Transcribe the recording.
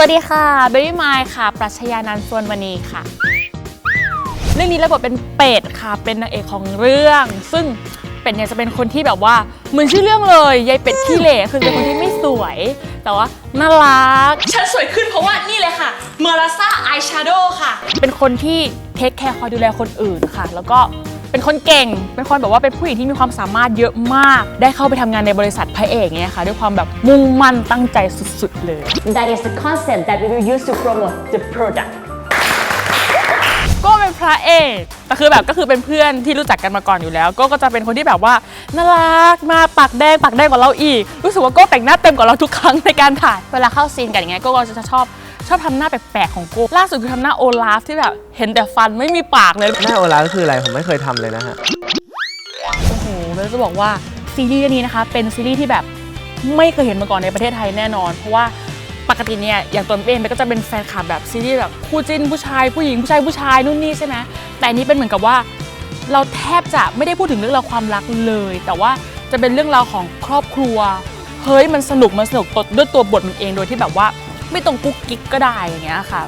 สวัสดีค่ะเบบี้มายค่ะ ปรัชญานันท์สวนมณีค่ะ เรื่องนี้ระบบทเป็นเป็ดค่ะ เป็นนางเอกของเรื่อง ซึ่งเป็ดเนี่ยจะเป็นคนที่แบบว่าเหมือนชื่อเรื่องเลยยายเป็ดขี้เหร่คือเป็นคนที่ไม่สวย แต่ว่าน่ารัก ฉันสวยขึ้นเพราะว่านี่เลยค่ะเมอราซ่าอายแชโดว์ค่ะ เป็นคนที่เทคแคร์คอยดูแลคนอื่นค่ะ แล้วก็ เป็นคนเก่ง เป็นคนแบบว่าเป็นผู้หญิงที่มีความสามารถเยอะมาก ได้เข้าไปทำงานในบริษัทพระเอกเนี่ยค่ะ ด้วยความแบบมุ่งมั่นตั้งใจสุดๆเลย That is the concept that we will use to promote the product. ก็เป็นพระเอกแต่คือแบบก็คือเป็นเพื่อนที่รู้จักกันมาก่อนอยู่แล้ว ก็ก็จะเป็นคนที่แบบว่าน่ารักมากปากแดงปากแดงกว่าเราอีก รู้สึกว่าโก็แต่งหน้าเต็มกว่าเราทุกครั้งในการถ่าย เวลาเข้าซีนกันอย่างเงี้ยโก็ก็จะชอบ ชอบทำหน้าแปลกๆของโก้ล่าสุดคือทำหน้าโอลาฟที่แบบเห็นแต่ฟันไม่มีปากเลยหน้าโอลาก็คืออะไรผมไม่เคยทำเลยนะฮะโอ้โหแล้วจะบอกว่าซีรีส์เรื่องนี้นะคะ เป็นซีรีส์ที่แบบไม่เคยเห็นมาก่อนในประเทศไทยแน่นอน เพราะว่าปกติเนี่ยอย่างตัวเองก็จะเป็นแฟนคลับแบบซีรีส์แบบคู่จิ้นผู้ชายผู้หญิงผู้ชายผู้ชายนู่นนี่ใช่ไหมแต่อันนี้เป็นเหมือนกับว่า เราแทบจะไม่ได้พูดถึงเรื่องราวความรักเลย แต่ว่าจะเป็นเรื่องราวของครอบครัว เฮ้ยมันสนุกมันสนุกตดด้วยตัวบทมันเองโดยที่แบบว่า ไม่ต้องกุ๊กกิ๊กก็ได้อย่างเงี้ยค่ะ